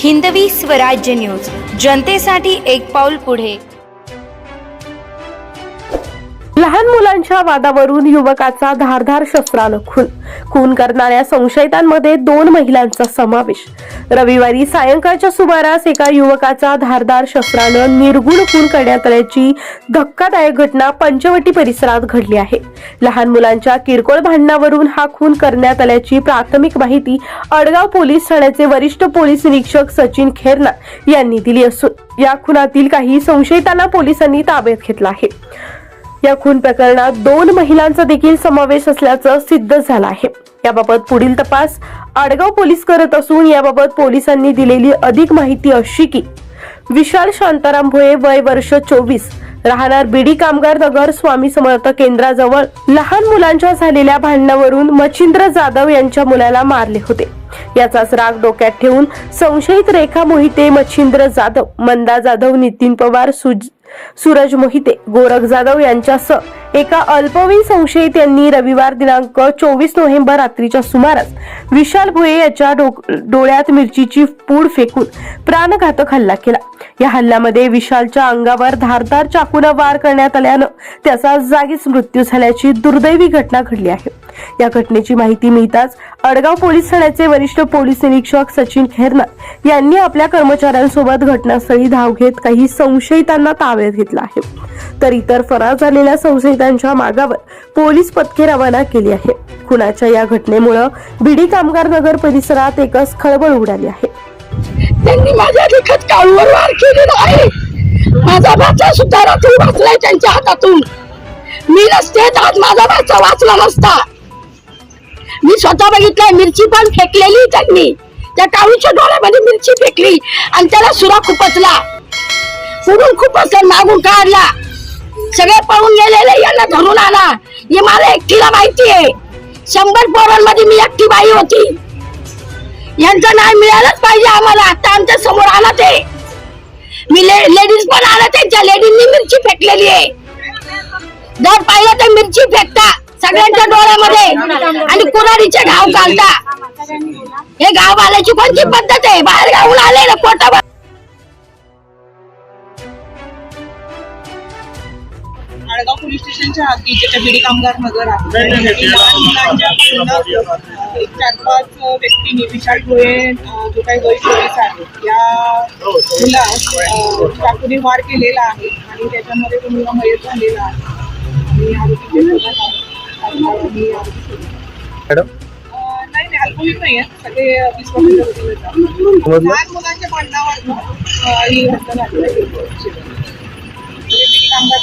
Hindavi Swarajya news. जनतेसाठी एक पाऊल पुढे. लहान मुलांच्या वादावरून युवकाचा धारधार शस्त्रानं खून. खून करणाऱ्या संशयितांमध्ये दोन महिलांचा समावेश. रविवारी सायंकाळच्या सुमारास एका युवकाचा धारदार शस्त्रानं निर्गुण खून करण्यात आल्याची धक्कादायक घटना पंचवटी परिसरात घडली आहे. लहान मुलांच्या किरकोळ भांडणावरून हा खून करण्यात आल्याची प्राथमिक माहिती अडगाव पोलीस ठाण्याचे वरिष्ठ पोलीस निरीक्षक सचिन खेरना यांनी दिली असून या खुनातील काही संशयितांना पोलिसांनी ताब्यात घेतलं आहे. या खून प्रकरणात दोन महिलांचा देखील समावेश असल्याचं सिद्ध झालं आहे. याबाबत पुढील तपास आडगाव पोलीस करत असून याबाबत पोलिसांनी दिलेली अधिक माहिती अशी की विशाल शांताराम भोये वय वर्ष चोवीस राहणार बीडी कामगार नगर स्वामी समर्थ केंद्राजवळ. लहान मुलांच्या झालेल्या भांडणावरून मच्छिंद्र जाधव यांच्या मुलाला मारले होते. याचाच राग डोक्यात ठेवून संशयित रेखा मोहिते मच्छिंद्र जाधव मंदा जाधव नितीन पवार सुज सूरज मोहिते गोरख जाधव यांच्यासह एका अल्पवयीन संशयित यांनी रविवार दिनांक चोवीस नोव्हेंबर रात्रीच्या सुमारास विशाल भोये याच्या डोळ्यात मिरचीची पूड फेकून प्राणघातक हल्ला केला. या हल्ल्यामध्ये विशालच्या अंगावर धारदार चाकूनं वार करण्यात आल्यानं त्याचा जागीच मृत्यू झाल्याची दुर्दैवी घटना घडली आहे. या घटनेची माहिती मिळताच अडगाव पोलीस ठाण्याचे वरिष्ठ पोलीस निरीक्षक सचिन खेरनार यांनी आपल्या कर्मचाऱ्यांसोबत घटनास्थळी धाव घेत काही संशयितांना ताब्यात घेतलं आहे. तर इतर फरार झालेल्या संशयितांच्या मागावर पोलीस पथके रवाना केली आहे. खुनाच्या या घटनेमुळं बिडी कामगार नगर परिसरात एकच खळबळ उडाली आहे. त्यांनी माझ्या लेखात काळूवर वार केलेला आहे. माझा भाचा सुद्धा रात्री वाचलाय त्यांच्या हातातून. मी नसते आज माझा भाचा वाचला नसता. स्वतः बघितलंय मिरची पण फेकलेली त्यांनी. त्या काळूच्या डोळ्यामध्ये मिरची फेकली आणि त्याला सुरा खुपसला. पुढून खुपसला मागून काढला. सगळे पळून गेलेले यांना धरून आला हे मला एकटीला माहिती आहे. शंभर पोरांमध्ये मी एकटी बाई होती. यांचं नाव मिळालंच पाहिजे आम्हाला. आता आमच्यासमोर आला ते. मी लेडीज पण आला त्यांच्या. लेडीजनी मिरची फेकलेली आहे. जर पाहिलं तर मिरची फेकता. सगळ्यांच्या डोळ्यामध्ये. आणि कुराडीचे घाव घालता हे गाव आल्याची कोणती पद्धत आहे? बाहेर गावून आले ना पोटावर. पोलीस स्टेशनच्या आधी ज्याच्या बिडी कामगार नगर आहे आणि लहान मुलांच्या भांडणात एक चार पाच व्यक्तींनी विशाल डोळे अं, जो काही वय चोवीस आहे या मुलास अं, चाकूने वार केलेला आहे आणि त्याच्यामध्ये तो मुलगा मयत झालेला आहे. आणि आरोपी. मॅडम? नाही नाही अल्पवयीन नाही आहे सगळे वीस लहान मुलांच्या भांडणावर ही घटना म्हणजे कामगार